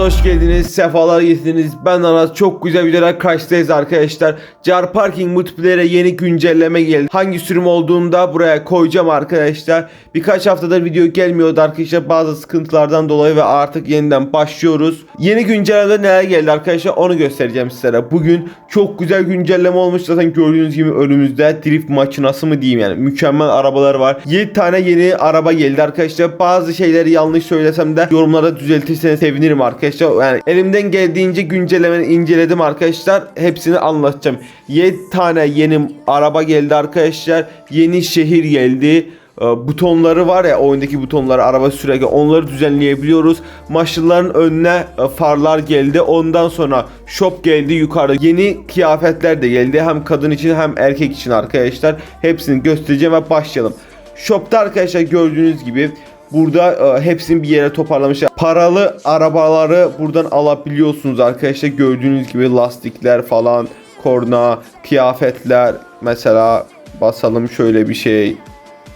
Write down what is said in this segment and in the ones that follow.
hoş geldiniz. Sefalar getirdiniz. Ben Aras. Çok güzel videolar karşıdayız arkadaşlar. Car Parking Multiplayer'e yeni güncelleme geldi. Hangi sürüm olduğunu da buraya koyacağım arkadaşlar. Birkaç haftadır video gelmiyordu arkadaşlar. Bazı sıkıntılardan dolayı ve artık yeniden başlıyoruz. Yeni güncellemede neler geldi arkadaşlar onu göstereceğim sizlere. Bugün çok güzel güncelleme olmuş. Zaten gördüğünüz gibi önümüzde drift makinası mı diyeyim yani. Mükemmel arabalar var. 7 tane yeni araba geldi arkadaşlar. Bazı şeyleri yanlış söylesem de yorumlarda düzeltirseniz sevinirim arkadaşlar. Yani elimden geldiğince güncellemeyi inceledim arkadaşlar. Hepsini anlatacağım. 7 tane yeni araba geldi arkadaşlar. Yeni şehir geldi. Ee, butonları var ya oyundaki butonları araba sürerken onları düzenleyebiliyoruz. Maşınların önüne e, farlar geldi. Ondan sonra shop geldi yukarıda. Yeni kıyafetler de geldi. Hem kadın için hem erkek için arkadaşlar. Hepsini göstereceğim ve başlayalım. Shop'ta arkadaşlar gördüğünüz gibi Burada e, hepsini bir yere toparlamışlar. Paralı arabaları buradan alabiliyorsunuz arkadaşlar. Gördüğünüz gibi lastikler falan, korna, kıyafetler. Mesela basalım şöyle bir şey.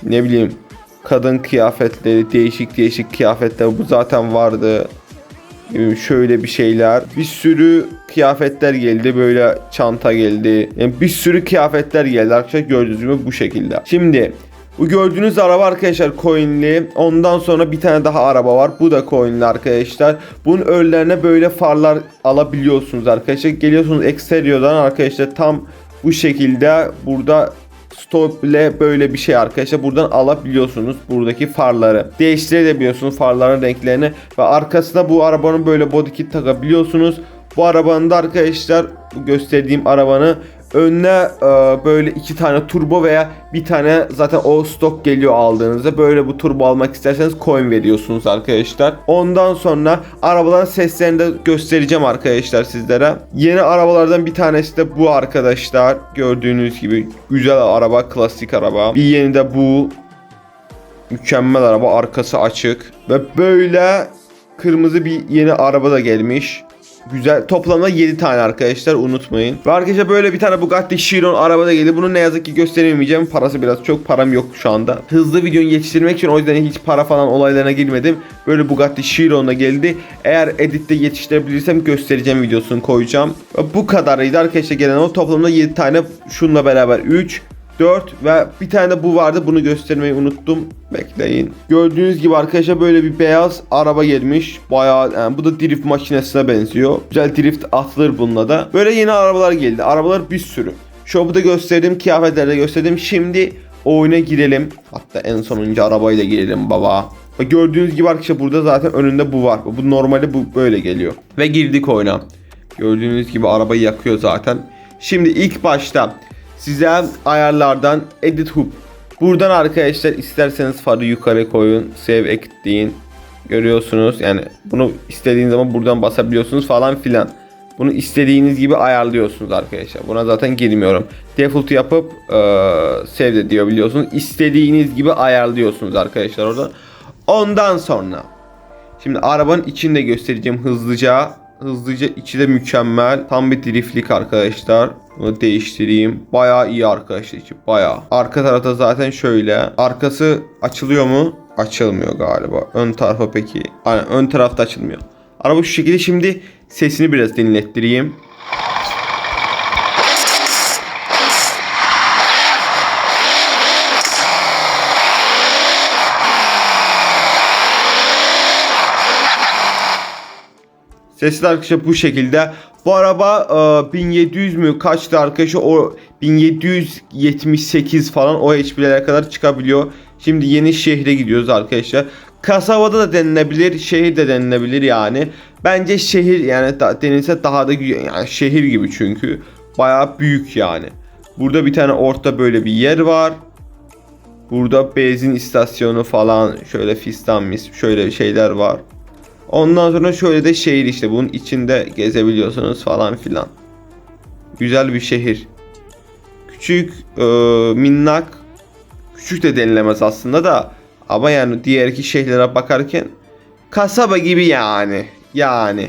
Ne bileyim kadın kıyafetleri, değişik değişik kıyafetler bu zaten vardı. Şöyle bir şeyler. Bir sürü kıyafetler geldi. Böyle çanta geldi. Yani bir sürü kıyafetler geldi arkadaşlar. Gördüğünüz gibi bu şekilde. Şimdi bu gördüğünüz araba arkadaşlar coinli. Ondan sonra bir tane daha araba var. Bu da coinli arkadaşlar. Bunun önlerine böyle farlar alabiliyorsunuz arkadaşlar. Geliyorsunuz eksteriyordan arkadaşlar tam bu şekilde burada stop ile böyle bir şey arkadaşlar. Buradan alabiliyorsunuz buradaki farları. Değiştirebiliyorsunuz farların renklerini. Ve arkasına bu arabanın böyle body kit takabiliyorsunuz. Bu arabanın da arkadaşlar gösterdiğim arabanı önüne e, böyle iki tane turbo veya bir tane zaten o stok geliyor aldığınızda böyle bu turbo almak isterseniz coin veriyorsunuz arkadaşlar. Ondan sonra arabaların seslerini de göstereceğim arkadaşlar sizlere. Yeni arabalardan bir tanesi de bu arkadaşlar. Gördüğünüz gibi güzel araba, klasik araba. Bir yeni de bu. Mükemmel araba, arkası açık ve böyle kırmızı bir yeni araba da gelmiş. Güzel. Toplamda 7 tane arkadaşlar unutmayın. Ve arkadaşlar böyle bir tane Bugatti Chiron arabada geldi. Bunu ne yazık ki gösteremeyeceğim. Parası biraz çok param yok şu anda. Hızlı videoyu yetiştirmek için o yüzden hiç para falan olaylarına girmedim. Böyle Bugatti Chiron'la geldi. Eğer editte yetiştirebilirsem göstereceğim videosunu koyacağım. Bu kadarıydı arkadaşlar gelen o toplamda 7 tane şunla beraber 3 4 ve bir tane de bu vardı. Bunu göstermeyi unuttum. Bekleyin. Gördüğünüz gibi arkadaşlar böyle bir beyaz araba gelmiş. Bayağı yani bu da drift makinesine benziyor. Güzel drift atılır bununla da. Böyle yeni arabalar geldi. Arabalar bir sürü. Shop'u da gösterdim. Kıyafetleri de gösterdim. Şimdi oyuna girelim. Hatta en sonuncu arabayla girelim baba. Gördüğünüz gibi arkadaşlar burada zaten önünde bu var. Bu normalde bu böyle geliyor. Ve girdik oyuna. Gördüğünüz gibi arabayı yakıyor zaten. Şimdi ilk başta size ayarlardan edit hoop. Buradan arkadaşlar isterseniz farı yukarı koyun. Save ekleyin. Görüyorsunuz yani bunu istediğiniz zaman buradan basabiliyorsunuz falan filan. Bunu istediğiniz gibi ayarlıyorsunuz arkadaşlar. Buna zaten girmiyorum. Default yapıp e, save de diyor biliyorsunuz. İstediğiniz gibi ayarlıyorsunuz arkadaşlar orada. Ondan sonra şimdi arabanın içinde göstereceğim hızlıca. Hızlıca içi de mükemmel. Tam bir driftlik arkadaşlar. Bunu değiştireyim. Bayağı iyi arkadaşlar içi. Bayağı. Arka tarafta zaten şöyle. Arkası açılıyor mu? Açılmıyor galiba. Ön tarafa peki. Aynen ön tarafta açılmıyor. Araba şu şekilde şimdi sesini biraz dinlettireyim. Sesi de arkadaşlar bu şekilde. Bu araba e, 1700 mü kaçtı arkadaşlar o 1778 falan o HP'lere kadar çıkabiliyor. Şimdi yeni şehre gidiyoruz arkadaşlar. Kasabada da denilebilir, şehir de denilebilir yani. Bence şehir yani da, denilse daha da. Yani şehir gibi çünkü. Bayağı büyük yani. Burada bir tane orta böyle bir yer var. Burada benzin istasyonu falan şöyle fistan mis şöyle şeyler var. Ondan sonra şöyle de şehir işte bunun içinde gezebiliyorsunuz falan filan. Güzel bir şehir. Küçük, e, minnak, küçük de denilemez aslında da ama yani diğer iki şehirlere bakarken kasaba gibi yani. Yani.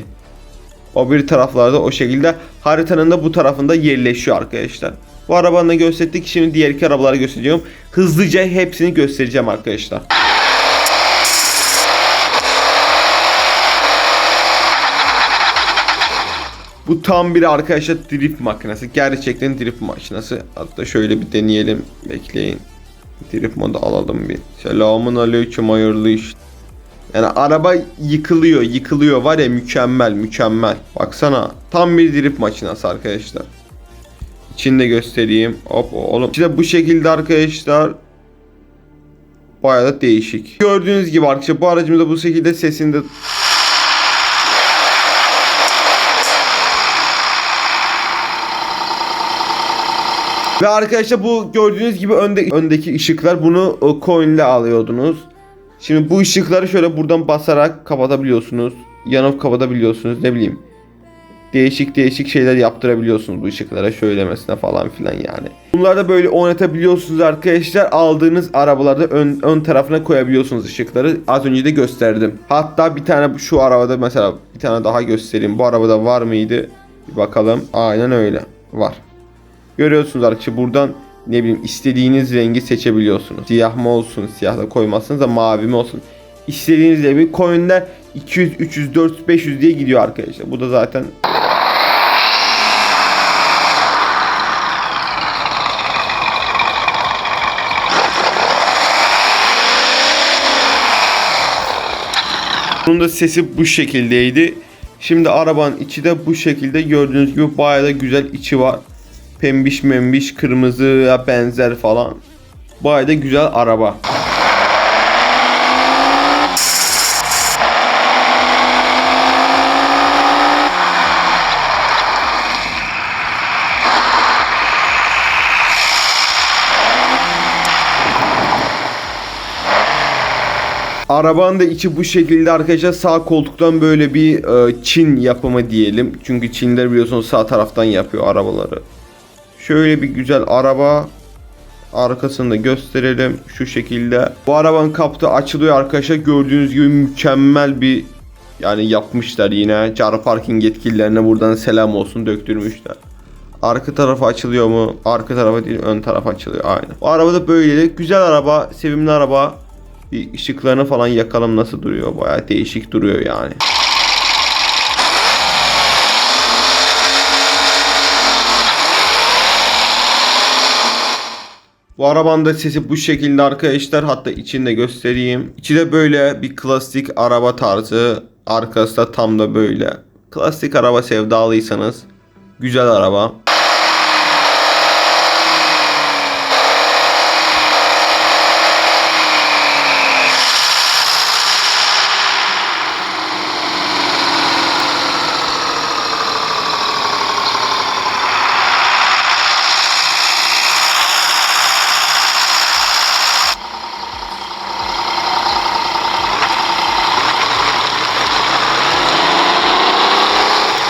O bir taraflarda o şekilde haritanın da bu tarafında yerleşiyor arkadaşlar. Bu arabanı da gösterdik. Şimdi diğer iki arabaları göstereceğim. Hızlıca hepsini göstereceğim arkadaşlar. Bu tam bir arkadaşlar drift makinesi. Gerçekten drift makinesi. Hatta şöyle bir deneyelim. Bekleyin. Drift modu alalım bir. Selamun aleyküm hayırlı iş. Yani araba yıkılıyor, yıkılıyor var ya mükemmel, mükemmel. Baksana tam bir drift makinesi arkadaşlar. İçinde göstereyim. Hop oğlum. İşte bu şekilde arkadaşlar. Bayağı da değişik. Gördüğünüz gibi arkadaşlar bu aracımızda bu şekilde sesinde Ve arkadaşlar bu gördüğünüz gibi önde, öndeki ışıklar bunu coin ile alıyordunuz. Şimdi bu ışıkları şöyle buradan basarak kapatabiliyorsunuz. Yanıp kapatabiliyorsunuz ne bileyim. Değişik değişik şeyler yaptırabiliyorsunuz bu ışıklara şöylemesine falan filan yani. Bunları da böyle oynatabiliyorsunuz arkadaşlar. Aldığınız arabalarda ön, ön tarafına koyabiliyorsunuz ışıkları. Az önce de gösterdim. Hatta bir tane şu arabada mesela bir tane daha göstereyim. Bu arabada var mıydı? Bir bakalım. Aynen öyle. Var. Görüyorsunuz arkadaşlar buradan ne bileyim istediğiniz rengi seçebiliyorsunuz. Siyah mı olsun, siyah da koymazsınız da mavi mi olsun. İstediğiniz rengi coinler 200, 300, 400, 500 diye gidiyor arkadaşlar. Bu da zaten Bunun da sesi bu şekildeydi. Şimdi arabanın içi de bu şekilde gördüğünüz gibi bayağı da güzel içi var. Pembiş membiş kırmızıya benzer falan. Bayağı da güzel araba. Arabanın da içi bu şekilde arkadaşlar sağ koltuktan böyle bir e, Çin yapımı diyelim. Çünkü Çinler biliyorsunuz sağ taraftan yapıyor arabaları. Şöyle bir güzel araba. Arkasını da gösterelim şu şekilde. Bu arabanın kapısı açılıyor arkadaşlar. Gördüğünüz gibi mükemmel bir yani yapmışlar yine. Car parking yetkililerine buradan selam olsun döktürmüşler. Arka tarafı açılıyor mu? Arka tarafı değil ön taraf açılıyor aynen. Bu araba da böyle güzel araba, sevimli araba. Bir ışıklarını falan yakalım nasıl duruyor. Baya değişik duruyor yani. Bu arabanın da sesi bu şekilde arkadaşlar. Hatta içinde göstereyim. İçi de böyle bir klasik araba tarzı. Arkası da tam da böyle. Klasik araba sevdalıysanız güzel araba.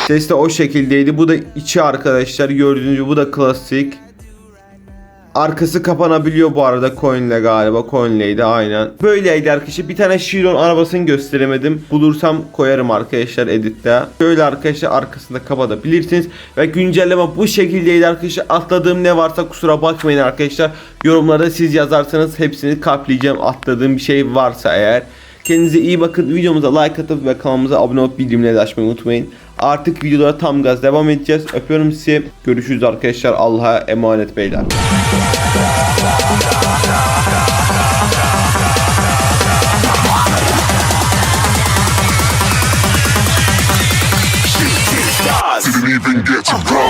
Ses de o şekildeydi. Bu da içi arkadaşlar. Gördüğünüz gibi bu da klasik. Arkası kapanabiliyor bu arada coinle galiba. Coinleydi aynen. Böyleydi arkadaşlar. Bir tane Chiron arabasını gösteremedim. Bulursam koyarım arkadaşlar editte. Şöyle arkadaşlar arkasında kapatabilirsiniz. Ve güncelleme bu şekildeydi arkadaşlar. Atladığım ne varsa kusura bakmayın arkadaşlar. Yorumlarda siz yazarsanız hepsini kaplayacağım. Atladığım bir şey varsa eğer. Kendinize iyi bakın. Videomuza like atıp ve kanalımıza abone olup bildirimleri açmayı unutmayın. Artık videolara tam gaz devam edeceğiz. Öpüyorum sizi. Görüşürüz arkadaşlar. Allah'a emanet beyler. Even get to bronze.